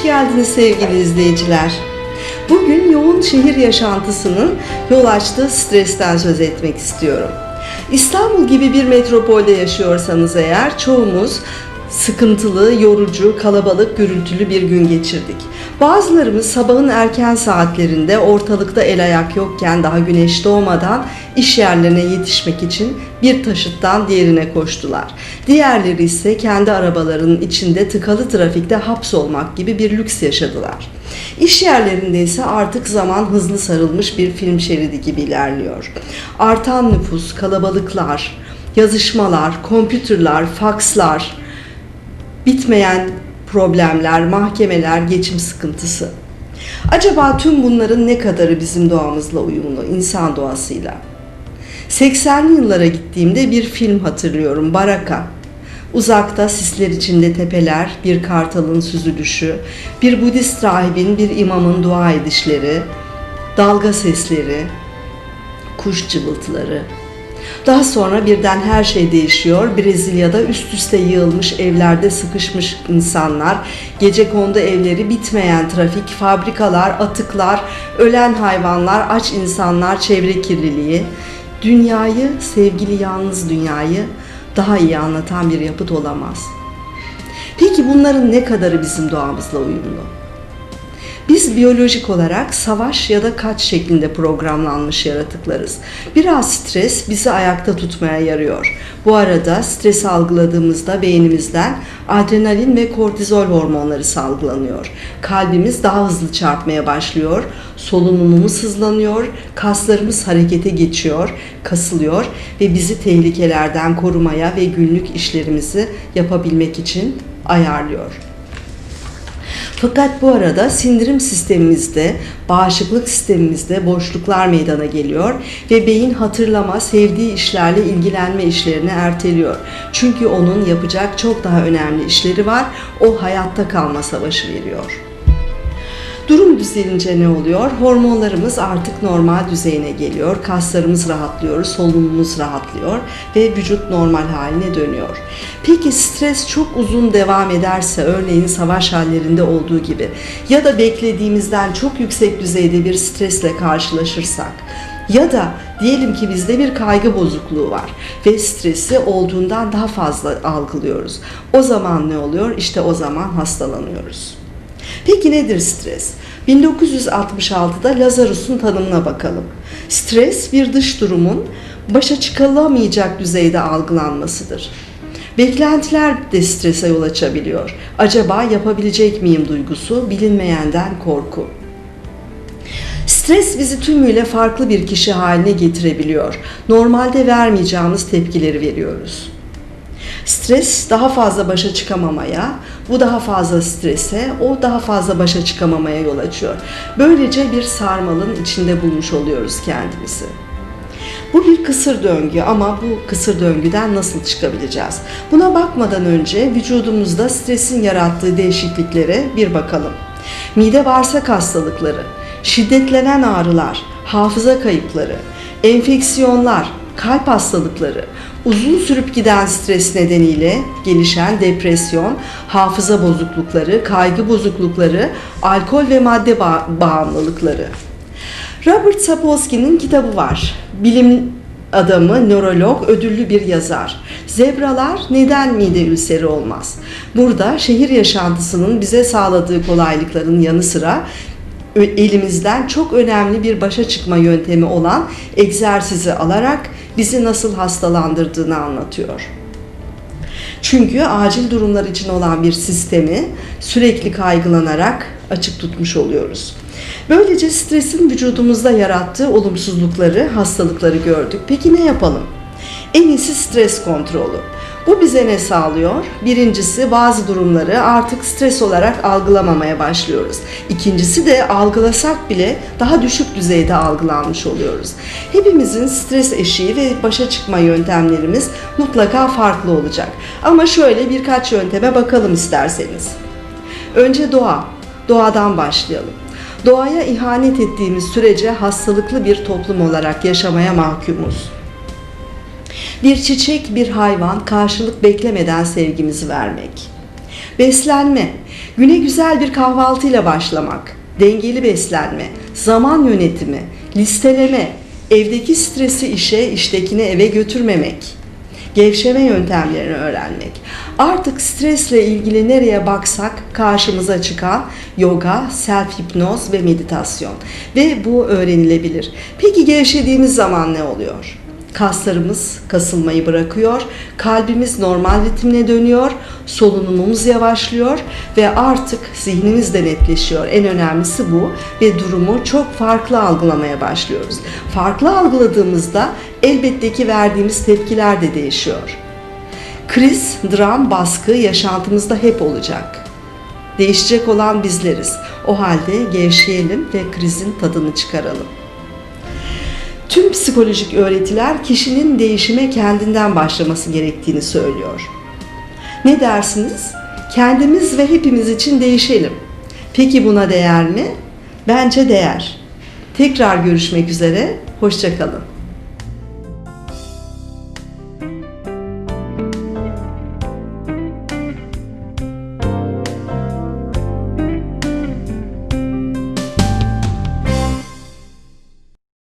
hoş geldiniz sevgili izleyiciler. Bugün yoğun şehir yaşantısının yol açtığı stresten söz etmek istiyorum. İstanbul gibi bir metropolde yaşıyorsanız eğer çoğumuz sıkıntılı, yorucu, kalabalık, gürültülü bir gün geçirdik. Bazılarımız sabahın erken saatlerinde ortalıkta el ayak yokken daha güneş doğmadan iş yerlerine yetişmek için bir taşıttan diğerine koştular. Diğerleri ise kendi arabalarının içinde tıkalı trafikte hapsolmak gibi bir lüks yaşadılar. İş yerlerinde ise artık zaman hızlı sarılmış bir film şeridi gibi ilerliyor. Artan nüfus, kalabalıklar, yazışmalar, kompütürler, fakslar, bitmeyen problemler, mahkemeler, geçim sıkıntısı. Acaba tüm bunların ne kadarı bizim doğamızla uyumlu, insan doğasıyla? 80'li yıllara gittiğimde bir film hatırlıyorum, Baraka. Uzakta sisler içinde tepeler, bir kartalın süzülüşü, bir Budist rahibin, bir imamın dua edişleri, dalga sesleri, kuş cıvıltıları. Daha sonra birden her şey değişiyor. Brezilya'da üst üste yığılmış evlerde sıkışmış insanlar, gece kondu evleri, bitmeyen trafik, fabrikalar, atıklar, ölen hayvanlar, aç insanlar, çevre kirliliği. Dünyayı, sevgili yalnız dünyayı daha iyi anlatan bir yapıt olamaz. Peki bunların ne kadarı bizim doğamızla uyumlu? Biz biyolojik olarak savaş ya da kaç şeklinde programlanmış yaratıklarız. Biraz stres bizi ayakta tutmaya yarıyor. Bu arada stres algıladığımızda beynimizden adrenalin ve kortizol hormonları salgılanıyor. Kalbimiz daha hızlı çarpmaya başlıyor, solunumumuz hızlanıyor, kaslarımız harekete geçiyor, kasılıyor ve bizi tehlikelerden korumaya ve günlük işlerimizi yapabilmek için ayarlıyor. Fakat bu arada sindirim sistemimizde, bağışıklık sistemimizde boşluklar meydana geliyor ve beyin hatırlama, sevdiği işlerle ilgilenme işlerini erteliyor. Çünkü onun yapacak çok daha önemli işleri var. O hayatta kalma savaşı veriyor. Durum düzelince ne oluyor? Hormonlarımız artık normal düzeyine geliyor. Kaslarımız rahatlıyor, solunumumuz rahatlıyor ve vücut normal haline dönüyor. Peki stres çok uzun devam ederse örneğin savaş hallerinde olduğu gibi ya da beklediğimizden çok yüksek düzeyde bir stresle karşılaşırsak ya da diyelim ki bizde bir kaygı bozukluğu var ve stresi olduğundan daha fazla algılıyoruz. O zaman ne oluyor? İşte o zaman hastalanıyoruz. Peki nedir stres? 1966'da Lazarus'un tanımına bakalım. Stres bir dış durumun başa çıkılamayacak düzeyde algılanmasıdır. Beklentiler de strese yol açabiliyor. Acaba yapabilecek miyim duygusu, bilinmeyenden korku. Stres bizi tümüyle farklı bir kişi haline getirebiliyor. Normalde vermeyeceğimiz tepkileri veriyoruz. Stres daha fazla başa çıkamamaya, bu daha fazla strese, o daha fazla başa çıkamamaya yol açıyor. Böylece bir sarmalın içinde bulmuş oluyoruz kendimizi. Bu bir kısır döngü ama bu kısır döngüden nasıl çıkabileceğiz? Buna bakmadan önce vücudumuzda stresin yarattığı değişikliklere bir bakalım. Mide bağırsak hastalıkları, şiddetlenen ağrılar, hafıza kayıpları, enfeksiyonlar, kalp hastalıkları, uzun sürüp giden stres nedeniyle gelişen depresyon, hafıza bozuklukları, kaygı bozuklukları, alkol ve madde ba- bağımlılıkları. Robert Sapolsky'nin kitabı var. Bilim adamı, nörolog, ödüllü bir yazar. Zebralar neden mide ülseri olmaz? Burada şehir yaşantısının bize sağladığı kolaylıkların yanı sıra elimizden çok önemli bir başa çıkma yöntemi olan egzersizi alarak bizi nasıl hastalandırdığını anlatıyor. Çünkü acil durumlar için olan bir sistemi sürekli kaygılanarak açık tutmuş oluyoruz. Böylece stresin vücudumuzda yarattığı olumsuzlukları, hastalıkları gördük. Peki ne yapalım? En iyisi stres kontrolü. Bu bize ne sağlıyor? Birincisi bazı durumları artık stres olarak algılamamaya başlıyoruz. İkincisi de algılasak bile daha düşük düzeyde algılanmış oluyoruz. Hepimizin stres eşiği ve başa çıkma yöntemlerimiz mutlaka farklı olacak. Ama şöyle birkaç yönteme bakalım isterseniz. Önce doğa. Doğadan başlayalım. Doğaya ihanet ettiğimiz sürece hastalıklı bir toplum olarak yaşamaya mahkumuz. Bir çiçek, bir hayvan karşılık beklemeden sevgimizi vermek. Beslenme. Güne güzel bir kahvaltıyla başlamak, dengeli beslenme, zaman yönetimi, listeleme, evdeki stresi işe, iştekini eve götürmemek gevşeme yöntemlerini öğrenmek. Artık stresle ilgili nereye baksak karşımıza çıkan yoga, self hipnoz ve meditasyon ve bu öğrenilebilir. Peki gevşediğimiz zaman ne oluyor? Kaslarımız kasılmayı bırakıyor, kalbimiz normal ritmine dönüyor, solunumumuz yavaşlıyor ve artık zihnimiz de netleşiyor. En önemlisi bu ve durumu çok farklı algılamaya başlıyoruz. Farklı algıladığımızda elbette ki verdiğimiz tepkiler de değişiyor. Kriz, dram, baskı yaşantımızda hep olacak. Değişecek olan bizleriz. O halde gevşeyelim ve krizin tadını çıkaralım. Tüm psikolojik öğretiler kişinin değişime kendinden başlaması gerektiğini söylüyor. Ne dersiniz? Kendimiz ve hepimiz için değişelim. Peki buna değer mi? Bence değer. Tekrar görüşmek üzere, hoşçakalın.